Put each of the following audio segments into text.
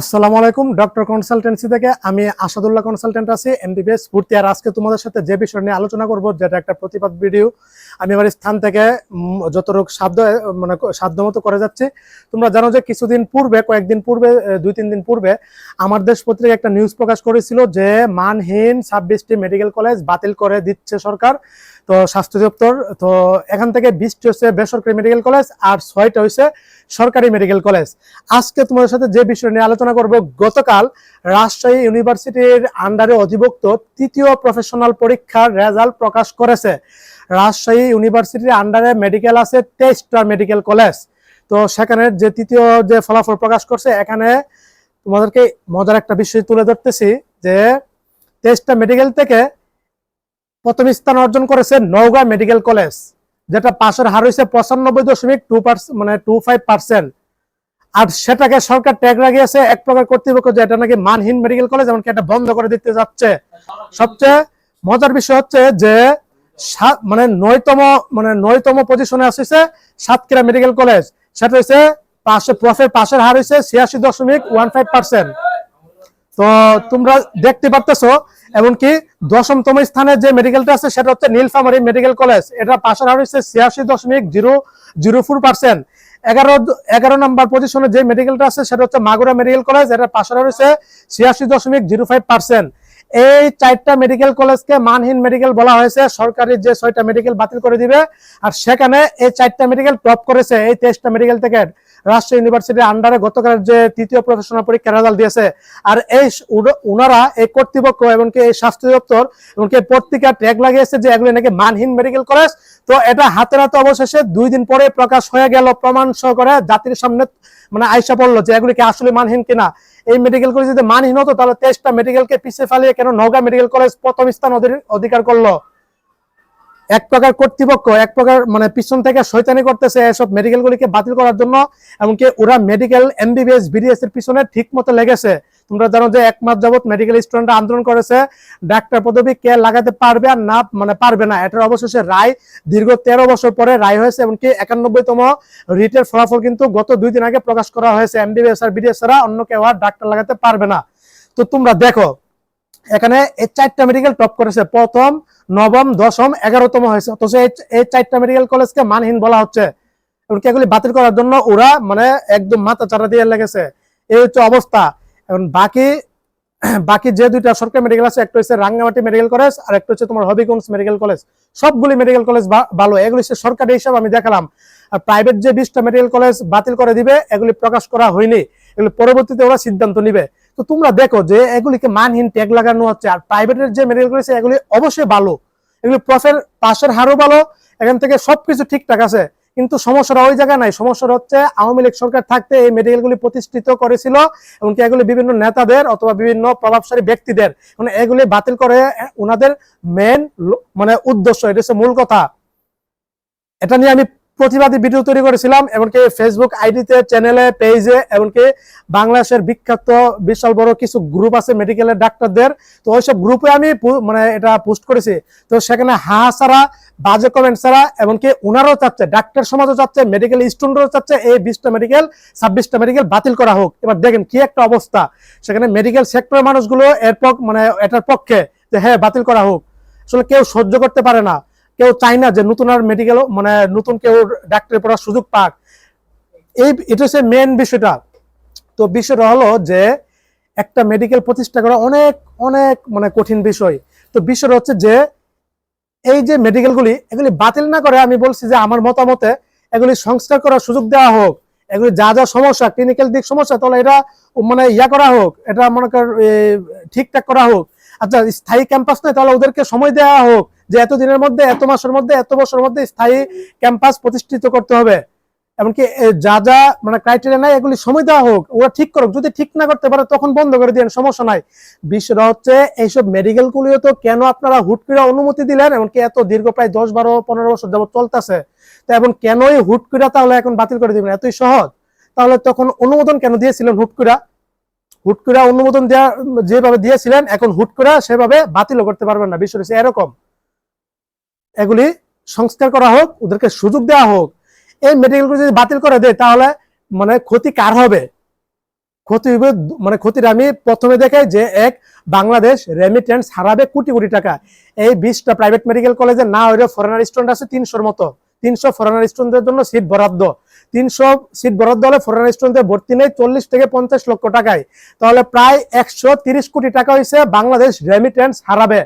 আসসালামু আলাইকুম, doctor consultancy থেকে আমি আসাদুল্লাহ কনসালটেন্ট আছি, এমবিবিএস ভর্তি। আর আজকে তোমাদের সাথে যে বিষয় নিয়ে আলোচনা করব, যেটা একটা প্রতিবাদ ভিডিও। আমি আমার স্থান থেকে যতটুকু সাধ্য মানে করে যাচ্ছি। তোমরা জানো যে কিছুদিন পূর্বে, কয়েকদিন পূর্বে দুই, তিন দিন পূর্বে, আমার দেশ পত্রিকা একটা নিউজ প্রকাশ করেছিল যে, মানহীন ছাব্বিশটি মেডিকেল কলেজ বাতিল করে দিচ্ছে সরকার। তো স্বাস্থ্য দপ্তর, তো এখান থেকে বিশটি হচ্ছে বেসরকারি মেডিকেল কলেজ আর ছয়টা হচ্ছে সরকারি মেডিকেল কলেজ আজকে তোমাদের সাথে যে বিষয় নিয়ে আলোচনা করব, গতকাল রাজশাহী ইউনিভার্সিটির আন্ডারে অধিভুক্ত তৃতীয় প্রফেশনাল পরীক্ষার রেজাল্ট প্রকাশ করেছে। রাজশাহী ইউনিভার্সিটির আন্ডারে মেডিকেল আছে তেইশটা মেডিকেল কলেজ তো সেখানে যে তৃতীয় যে ফলাফল প্রকাশ করছে, এখানে তোমাদেরকে মজার একটা বিষয় তুলে ধরতেছি যে তেইশটা মেডিকেল থেকে প্রথম স্থান অর্জন করেছে নওগাঁ মেডিকেল কলেজ যেটা পাশের হার হয়েছে পঁচানব্বই দশমিক টু মানে টু ফাইভ পার্সেন্ট আর সেটাকে সরকার ট্যাগ লাগিয়েছে, এক প্রকার কর্তৃপক্ষ যে এটা নাকি মানহীন মেডিকেল কলেজ এমনকি এটা বন্ধ করে দিতে যাচ্ছে। সবচেয়ে মজার বিষয় হচ্ছে যে মানে নয়তম মানে নয়তম পজিশনে আসছে সাতক্ষীরা মেডিকেল কলেজ সেটা হচ্ছে পাশে প্রফের পাশের হার হয়েছে ছিয়াশি দশমিক ওয়ান ফাইভ পার্সেন্ট তো তোমরা দেখতে পারতেছো, এমনকি দশমতম স্থানে যে মেডিকেলটা আছে, সেটা হচ্ছে নীলফামারী মেডিকেল কলেজ এটা পাশের হার হচ্ছে ছিয়াশি দশমিক জিরো জিরো ফোর পার্সেন্ট এগারো এগারো নম্বর পজিশনে যে মেডিকেলটা আছে, সেটা হচ্ছে মাগুরা মেডিকেল কলেজ এটা পাশের হার হচ্ছে ছিয়াশি দশমিক জিরো ফাইভ পার্সেন্ট। এই চারটা মেডিকেল কলেজকে মানহীন মেডিকেল বলা হয়েছে, সরকারি যে ছয়টা মেডিকেল বাতিল করে দিবে, আর সেখানে এই চারটা মেডিকেল টপ করেছে, এই তেইশটা মেডিকেল থেকে রাজশাহী ইউনিভার্সিটির আন্ডারে গতকাল যে তৃতীয় প্রফেশনাল পরীক্ষা রেজাল্ট দিয়েছে। আর এই উনারা এই কর্তৃপক্ষ এমনকি এই স্বাস্থ্য দপ্তর এমনকি পত্রিকা ট্যাগ লাগিয়েছে যে এগুলি নাকি মানহীন মেডিকেল কলেজ তো এটা হাতে হাতে অবশেষে দুই দিন পরে প্রকাশ হয়ে গেল প্রমাণ সহকারে জাতির সামনে মানে আইসা পড়ল যে এগুলি কি আসলে মানহীন কিনা। এই মেডিকেল কলেজ যদি মানহীন হতো, তাহলে তেইশটা মেডিকেলকে পিছিয়ে ফেলিয়ে কেন নওগাঁ মেডিকেল কলেজ প্রথম স্থান অধি- অধিকার করল? এক প্রকার কর্তৃপক্ষ, এক প্রকার মানে পিছন থেকে শৈতানি করতেছে এসব মেডিকেল গুলিকে বাতিল করার জন্য, এমনকি ওরা মেডিকেল এমবিবিএস বিডিএস এর পিছনে ঠিক মতো লেগেছে। তোমরা জানো যে এক মাস যাবত মেডিকেল স্টুডেন্ট আন্দোলন করেছে। ডাক্তার পদবি কে লাগাতে পারবে আর না মানে পারবে না। এটার অবশেষে রায় দীর্ঘ তেরো বছর পরে রায় হয়েছে এমনকি একানব্বইতম রিটের ফলাফল কিন্তু গত দুই দিন আগে প্রকাশ করা হয়েছে। এমবিবিএস আর বিডিএস ছাড়া অন্য কেউ আর ডাক্তার লাগাতে পারবে না। তো তোমরা দেখো, এখানে এই চারটা মেডিকেল টপ করেছে। প্রথম, নবম, দশম, এগারোতম হয়েছে। অথচ এই- চারটা মেডিকেল কলেজকে মানহীন বলা হচ্ছে। এগুলি বাতিল করার জন্য ওরা মানে একদম মাথা চারা দিয়ে লেগেছে। এই হচ্ছে অবস্থা। এখন বাকি বাকি যে দুইটা সরকারি মেডিকেল আছে, একটা হচ্ছে রাঙ্গামাটি মেডিকেল কলেজ আর একটা হচ্ছে তোমার হবিগঞ্জ মেডিকেল কলেজ সবগুলি মেডিকেল কলেজ ভালো, এগুলি হচ্ছে সরকারি হিসাব আমি দেখালাম। আর প্রাইভেট যে বিশটা মেডিকেল কলেজ বাতিল করে দিবে, এগুলি প্রকাশ করা হয়নি। এগুলি পরবর্তীতে ওরা সিদ্ধান্ত নিবে। তো তোমরা দেখো যে এগুলিকে মানহীন ট্যাগ লাগানো হচ্ছে। আর প্রাইভেটের যে মেডিকেল কলেজ এগুলি অবশ্যই ভালো। এগুলি প্রফের পাশের হারও ভালো। এখান থেকে সবকিছু ঠিকঠাক আছে। কিন্তু সমস্যাটা ওই জায়গায় নাই। সমস্যাটা হচ্ছে আওয়ামী লীগ সরকার থাকতে এই মেডিকেলগুলি প্রতিষ্ঠিত করেছিল এমনকি এগুলি বিভিন্ন নেতাদের অথবা বিভিন্ন প্রভাবশালী ব্যক্তিদের। মানে এগুলি বাতিল করে ওনাদের মেন মানে উদ্দেশ্য, এটা হচ্ছে মূল কথা। এটা নিয়ে আমি প্রতিবাদী ভিডিও তৈরি করেছিলাম, এমনকি ফেসবুক আইডিতে চ্যানেলে পেজে এমনকি বাংলাদেশের বিখ্যাত বিশাল বড় কিছু গ্রুপ আছে মেডিকেলের ডাক্তারদের। তো ওইসব গ্রুপে আমি মানে এটা পোস্ট করেছি। তো সেখানে হা ছাড়া, বাজে কমেন্ট ছাড়া, এমনকি ওনারও চাচ্ছে, ডাক্তার সমাজও চাচ্ছে মেডিকেল স্টুডেন্টও চাচ্ছে, এই বিশটা মেডিকেল ছাব্বিশটা মেডিকেল বাতিল করা হোক। এবার দেখেন কি একটা অবস্থা। সেখানে মেডিকেল সেক্টরের মানুষগুলো এর মানে এটার পক্ষে যে হ্যাঁ বাতিল করা হোক। আসলে কেউ সহ্য করতে পারে না। কেউ চায় না যে নতুন আর মেডিকেল মানে নতুন কেউ ডাক্তারি পড়ার সুযোগ পাক। এই এটা হচ্ছে মেন বিষয়টা। তো বিষয়টা হলো যে একটা মেডিকেল প্রতিষ্ঠা করা অনেক অনেক মানে কঠিন বিষয়। তো বিষয়টা হচ্ছে যে এই যে মেডিকেলগুলি এগুলি বাতিল না করে আমি বলছি যে আমার মতামতে এগুলি সংস্কার করার সুযোগ দেওয়া হোক। এগুলি যা যা সমস্যা ক্লিনিক্যাল দিক সমস্যা, তাহলে এটা মানে ইয়া করা হোক, এটা মনে কর ঠিকঠাক করা হোক। আচ্ছা স্থায়ী ক্যাম্পাস নয় তাহলে ওদেরকে সময় দেওয়া হোক। যে এত দিনের মধ্যে, এত মাসের মধ্যে, এত বছরের মধ্যে স্থায়ী ক্যাম্পাস প্রতিষ্ঠিত করতে হবে। এমনকি যা যা মানে ক্রাইটেরিয়া নাই, এগুলি সময় দেওয়া হোক ওরা ঠিক করুক। যদি ঠিক না করতে পারে, তখন বন্ধ করে দিন সমস্যা নাই। বিষয়টা হচ্ছে, এইসব মেডিকেল গুলিও তো কেন আপনারা হুট করে অনুমতি দিলেন? এমনকি এত দীর্ঘ প্রায় দশ, বারো, পনেরো বছর যাবত চলতেছে। তো এখন কেনই হুট করে তাহলে এখন বাতিল করে দিবেন? এতই সহজ। তাহলে তখন অনুমোদন কেন দিয়েছিলেন হুট করে? হুট করে অনুমোদন দেওয়া যেভাবে দিয়েছিলেন, এখন হুট করে সেভাবে বাতিলও করতে পারবেন না। বিষয় এরকম। এগুলি সংস্কার করা হোক, ওদেরকে সুযোগ দেওয়া হোক, এই মেডিকেলগুলো যদি বাতিল করে দেয়, তাহলে মানে ক্ষতি কার হবে? ক্ষতি হবে মানে ক্ষতিটা আমি প্রথমে দেখাই যে এক, বাংলাদেশ রেমিটেন্স হারাবে কোটি কোটি টাকা। এই বিশটা প্রাইভেট মেডিকেল কলেজে না হইলে ফরেনার স্টুডেন্ট আছে তিনশোর মতো। তিনশো ফরেনার স্টুডেন্টদের জন্য সিট বরাদ্দ। তিনশো সিট বরাদ্দ হলে ফরেনার স্টুডেন্টদের ভর্তি নেই চল্লিশ থেকে পঞ্চাশ লক্ষ টাকায়। তাহলে প্রায় একশো কোটি টাকা হয়েছে বাংলাদেশ রেমিটেন্স হারাবে।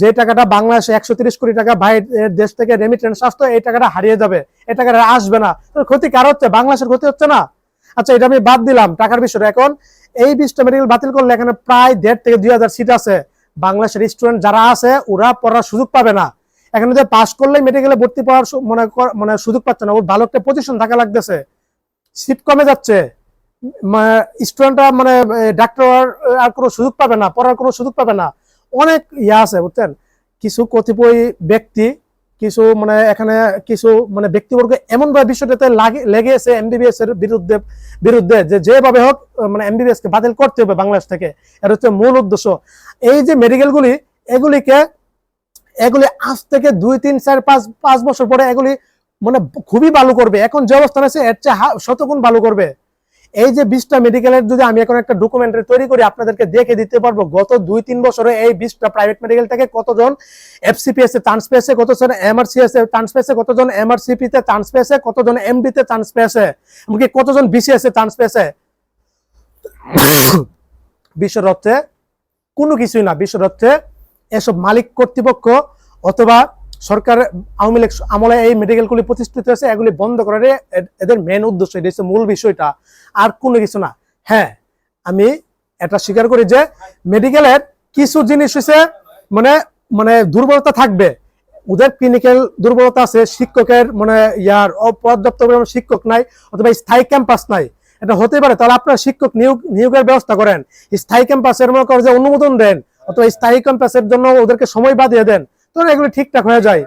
যে টাকাটা বাংলাদেশে একশো তিরিশ কোটি টাকা বাইরের দেশ থেকে রেমিটেন্স আসতো, এই টাকাটা হারিয়ে যাবে। এই টাকাটা আসবে না। ক্ষতি কার হচ্ছে? বাংলাদেশের ক্ষতি হচ্ছে না? আচ্ছা এটা আমি বাদ দিলাম টাকার বিষয়টা। এখন এই বিশটা মেডিকেল বাতিল করলে এখানে প্রায় দেড় থেকে দুই হাজার সিট আছে। বাংলাদেশের স্টুডেন্ট যারা আছে, ওরা পড়ার সুযোগ পাবে না। এখানে যে পাস করলে মেডিকেলে ভর্তি পড়ার মনে মানে সুযোগ পাচ্ছে না। ওর ভালো একটা পজিশন থাকা লাগতেছে। সিট কমে যাচ্ছে। স্টুডেন্টরা মানে ডাক্তার আর কোনো সুযোগ পাবে না, পড়ার কোনো সুযোগ পাবে না। অনেক ইয়া আছে, বুঝছেন? কিছু কতিপয় ব্যক্তি, কিছু মানে এখানে কিছু মানে ব্যক্তিবর্গ এমন ভাবে বিষয়টাতে লাগে- লেগে আছে এমবিবিএস এর বিরুদ্ধে বিরুদ্ধে যে যেভাবে হোক মানে এমবিবিএস কে বাতিল করতে হবে বাংলাদেশ থেকে। এটা হচ্ছে মূল উদ্দেশ্য। এই যে মেডিকেলগুলি এগুলিকে, এগুলি আজ থেকে দুই, তিন, চার, পাঁচ পাঁচ বছর পরে এগুলি মানে খুবই ভালো করবে। এখন যে অবস্থান আছে, এর চেয়ে শতগুণ ভালো করবে। এই যে বিশটা মেডিকেলের যদি আমি এখন একটা ডকুমেন্টারি তৈরি করি, আপনাদেরকে দেখে দিতে পারব, গত দুই, তিন বছরে এই বিশটা প্রাইভেট মেডিকেল থেকে কতজন এফসিপিএস এ চান্স পেয়েছে, কতজন এমআরসিএস এ চান্স পেয়েছে, কতজন এমআরসিপি তে চান্স পেয়েছে, কতজন এমবি তে চান্স পেয়েছে, এমনকি কতজন বিসিএস এ চান্স পেয়েছে? বিষয় হচ্ছে কোনো কিছুই না বিষয় হচ্ছে এসব মালিক কর্তৃপক্ষ অথবা সরকার আওয়ামী লীগ আমলে এই মেডিকেলগুলি প্রতিষ্ঠিত হয়েছে, এগুলি বন্ধ করার এদের মেন উদ্দেশ্য, এটা হচ্ছে মূল বিষয়টা। আর কোনো কিছু না। হ্যাঁ আমি এটা স্বীকার করি যে মেডিকেলের কিছু জিনিস হচ্ছে মানে মানে দুর্বলতা থাকবে। ওদের ক্লিনিক্যাল দুর্বলতা আছে, শিক্ষকের মানে ইয়ার অপর্যাপ্ত পরিমাণ শিক্ষক নাই, অথবা স্থায়ী ক্যাম্পাস নাই। এটা হতে পারে। তাহলে আপনার শিক্ষক নিয়োগ, নিয়োগের ব্যবস্থা করেন। স্থায়ী ক্যাম্পাসের মনে করেন যে অনুমোদন দেন, অথবা স্থায়ী ক্যাম্পাসের জন্য ওদেরকে সময় বাদিয়ে দেন। তখন এগুলো ঠিকঠাক হয়ে যায়।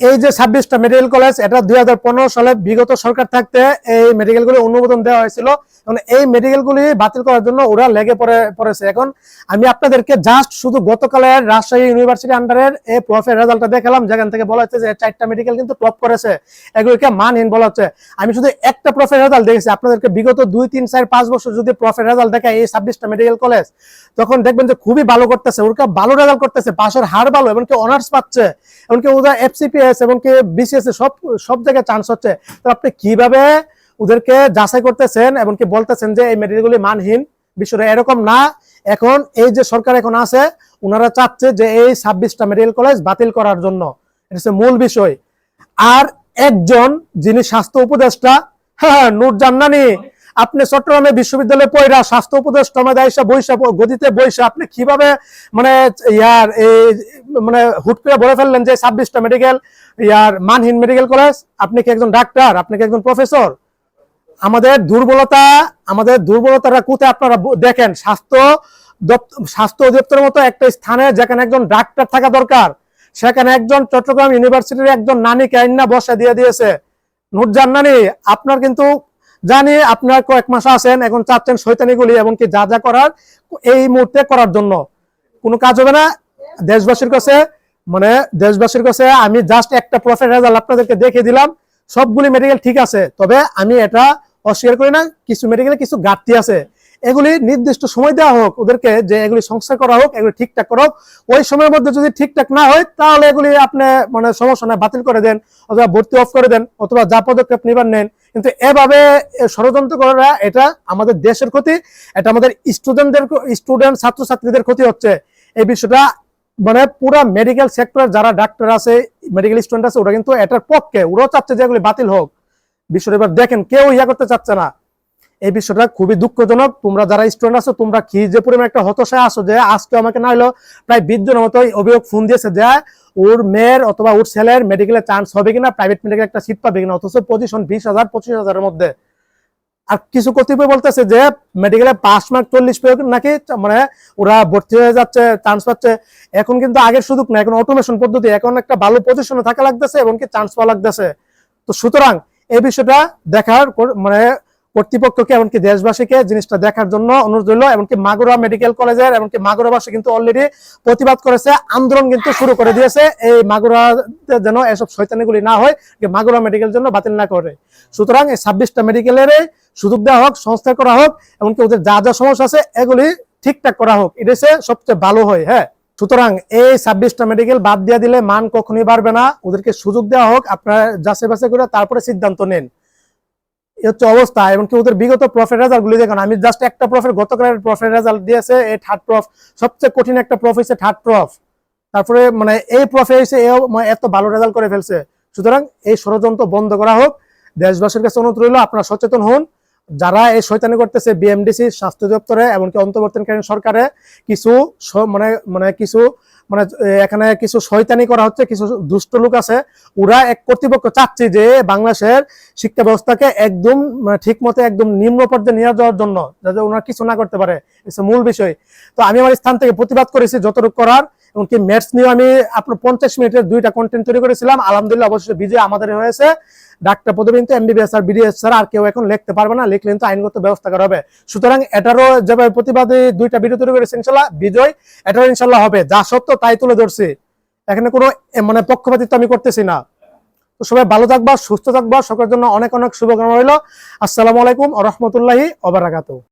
এই যে ছাব্বিশটা মেডিকেল কলেজ এটা দুই হাজার পনেরো সালে বিগত সরকার থাকতে এই মেডিকেলগুলি অনুমোদন দেওয়া হয়েছিল। এবং এই মেডিকেলগুলি বাতিল করার জন্য ওরা লেগে পড়ে, পড়েছে। এখন আমি আপনাদেরকে জাস্ট শুধু গতকালের রাজশাহী ইউনিভার্সিটি আন্ডারের এই প্রফের রেজাল্টটা দেখালাম, যেখান থেকে বলা হচ্ছে যে চারটা মেডিকেল কিন্তু টপ করেছে। এগুলিকে মানহীন বলা হচ্ছে। আমি শুধু একটা প্রফের রেজাল্ট দেখেছি। আপনাদেরকে বিগত দুই, তিন, চার, পাঁচ বছর যদি প্রফের রেজাল্ট দেখে এই ছাব্বিশটা মেডিকেল কলেজ তখন দেখবেন যে খুবই ভালো করতেছে। ওরা ভালো রেজাল্ট করতেছে। পাশের হার ভালো, এমনকি অনার্স পাচ্ছে। এমনকি ওরা এফসিপিএস এমনকি বিসিএস সব সব জায়গায় চান্স হচ্ছে। তো আপনি কীভাবে ওদেরকে যাচাই করতেছেন এমনকি বলতেছেন যে এই মেডিকেলগুলি মানহীন? বিষয়টা এরকম না। এখন এই যে সরকার এখন আছে ওনারা চাচ্ছে যে এই ছাব্বিশটা মেডিকেল কলেজ বাতিল করার জন্য। এটা হচ্ছে মূল বিষয়। আর একজন যিনি স্বাস্থ্য উপদেষ্টা হ্যাঁ নূর জান্নানি আপনি চট্টগ্রামে বিশ্ববিদ্যালয়ে পয়রা স্বাস্থ্য আমাদের আইসা বৈশা গদিতে বৈশা আপনি কীভাবে মানে ইয়ার এই মানে হুট করে বলে ফেললেন যে ছাব্বিশটা মেডিকেল ইয়ার মানহীন মেডিকেল কলেজ আপনি কি একজন ডাক্তার আপনি কি একজন প্রফেসর আমাদের দুর্বলতা, আমাদের দুর্বলতাটা কোথায় আপনারা দেখেন? স্বাস্থ্য স্বাস্থ্য অধিদপ্তরের মতো একটা স্থানে যেখানে একজন ডাক্তার থাকা দরকার। সেখানে একজন চট্টগ্রাম ইউনিভার্সিটির একজন নানিকে আইনা বসা দিয়ে দিয়েছে। নুরজান নানি, আপনার কিন্তু জানি আপনার কয়েক মাস আছেন, এখন চাচ্ছেন শৈতানিগুলি এমনকি যা যা করার এই মুহূর্তে করার জন্য। কোনো কাজ হবে না। দেশবাসীর কাছে মানে দেশবাসীর কাছে আমি জাস্ট একটা প্রফেট রেজাল্ট আপনাদেরকে দেখে দিলাম। সবগুলি মেডিকেল ঠিক আছে, তবে আমি এটা অস্বীকার করি না। কিছু মেডিকেলে কিছু ঘাটতি আছে। এগুলি নির্দিষ্ট সময় দেওয়া হোক, ওদেরকে যে এগুলি সংস্কার করা হোক, এগুলি ঠিকঠাক করা হোক, ওই সময়ের মধ্যে যদি ঠিকঠাক না হয়, তাহলে এগুলি আপনি মানে সমস্যা নাই, বাতিল করে দেন অথবা ভর্তি অফ করে দেন, অথবা যা পদক্ষেপ নিবার নেন। কিন্তু এভাবে ষড়যন্ত্র করা এটা আমাদের দেশের ক্ষতি, এটা আমাদের স্টুডেন্টদের স্টুডেন্ট ছাত্রছাত্রীদের ক্ষতি হচ্ছে। এই বিষয়টা মানে পুরা মেডিকেল সেক্টর যারা ডাক্তার আছে মেডিকেল স্টুডেন্ট আছে, ওরা কিন্তু এটার পক্ষে, ওরাও চাচ্ছে যে এগুলি বাতিল হোক। বিষয়টা এবার দেখেন, কেউ ইয়া করতে চাচ্ছে না। এই বিষয়টা খুবই দুঃখজনক। তোমরা যারা স্টুডেন্ট আছো, তোমরা কি যে পরিমাণ একটা হতাশায় আসো যে আজকে আমাকে না হলো প্রায় বিশ জনের মতো অভিযোগ ফোন দিয়েছে যে ওর মেয়ের অথবা ওর ছেলের মেডিকেলে চান্স হবে কিনা প্রাইভেট মেডিকেল একটা সিট পাবে কিনা, অথচ পজিশন বিশ হাজার, পঁচিশ হাজারের মধ্যে। আর কিছু কর্তৃপক্ষ বলতেছে যে মেডিকেলে পাঁচ মার্ক চল্লিশ পেয়ে নাকি মানে ওরা ভর্তি হয়ে যাচ্ছে চান্স পাচ্ছে। এখন কিন্তু আগের সুযোগ না, এখন অটোমেশন পদ্ধতি, এখন একটা ভালো পজিশনে থাকা লাগতেছে এবং কি চান্স পাওয়া লাগতেছে। তো সুতরাং এই বিষয়টা দেখার মানে কর্তৃপক্ষকে এমনকি দেশবাসীকে জিনিসটা দেখার জন্য অনুরোধ রইল, এমনকি মাগুরা মেডিকেল কলেজের, এমনকি মাগুরাবাসী কিন্তু অলরেডি প্রতিবাদ করেছে, আন্দোলন কিন্তু শুরু করে দিয়েছে, এই মাগুরাতে যেন এসব শৈতানিগুলি না হয় মাগুরা মেডিকেল জন্য বাতিল না করে। সুতরাং এই ছাব্বিশটা মেডিকেলের সুযোগ দেওয়া হোক সংস্কার করা হোক, এমনকি ওদের যা যা সমস্যা আছে, এগুলি ঠিকঠাক করা হোক এটা সবচেয়ে ভালো হয় হ্যাঁ। সুতরাং এই ছাব্বিশটা মেডিকেল বাদ দিয়ে দিলে মান কখনোই বাড়বে না, ওদেরকে সুযোগ দেওয়া হোক, আপনারা যাচাই বাছাই করে তারপরে সিদ্ধান্ত নেন। হচ্ছে অবস্থা কি ওদের বিগত প্রফিট রেজাল্ট গুলি দেখুন, আমি জাস্ট একটা প্রফিট গতকালের প্রফিট রেজাল্ট দিয়েছে এই থার্ড প্রফ সবচেয়ে কঠিন একটা প্রফ হচ্ছে থার্ড প্রফ তারপরে মানে এই প্রফে এসে মানে এত ভালো রেজাল্ট করে ফেলছে। সুতরাং এই ষড়যন্ত্র বন্ধ করা হোক। দেশবাসীর কাছে অনুরোধ রইল, আপনারা সচেতন হন। যারা এই শয়তানি করতেছে বিএমডিসি স্বাস্থ্য দপ্তরে, এমনকি অন্তর্বর্তীকালীন সরকারে, কিছু মানে মানে কিছু মানে এখানে কিছু শয়তানি করা হচ্ছে, কিছু দুষ্ট লোক আছে, ওরা এক কর্তৃপক্ষ চাচ্ছে যে বাংলাদেশের শিক্ষা ব্যবস্থাকে একদম মানে ঠিক মতো একদম নিম্ন পর্যায়ে নিয়ে যাওয়ার জন্য, যাতে ওনারা কিছু না করতে পারে মূল বিষয়। তো আমি আমার স্থান থেকে প্রতিবাদ করেছি যতটুকু করার, এমনকি ম্যাথস নিয়ে আমি আপনার পঞ্চাশ মিনিটের দুইটা কন্টেন্ট তৈরি করেছিলাম, আলহামদুলিল্লাহ অবশ্যই বিজয় আমাদের হয়েছে। ডাক্তার পদবী কিন্তু এমবিবিএস আর বিডিএস ছাড়া আর কেউ এখন লিখতে পারবে না, লিখলে কিন্তু আইনগত ব্যবস্থা করা হবে। সুতরাং এটারও যেভাবে প্রতিবাদে দুইটা ভিডিও তৈরি করেছে ইনশাল্লাহ, বিজয় এটারও ইনশাল্লাহ হবে। যা সত্য তাই তুলে ধরছি। এখানে কোনো মানে পক্ষপাতিত্ব আমি করতেছি না। তো সবাই ভালো থাকবা, সুস্থ থাকবা। সকলের জন্য অনেক অনেক শুভকামনা রইল। আসসালামু আলাইকুম রহমতুল্লাহি অবরাকাতু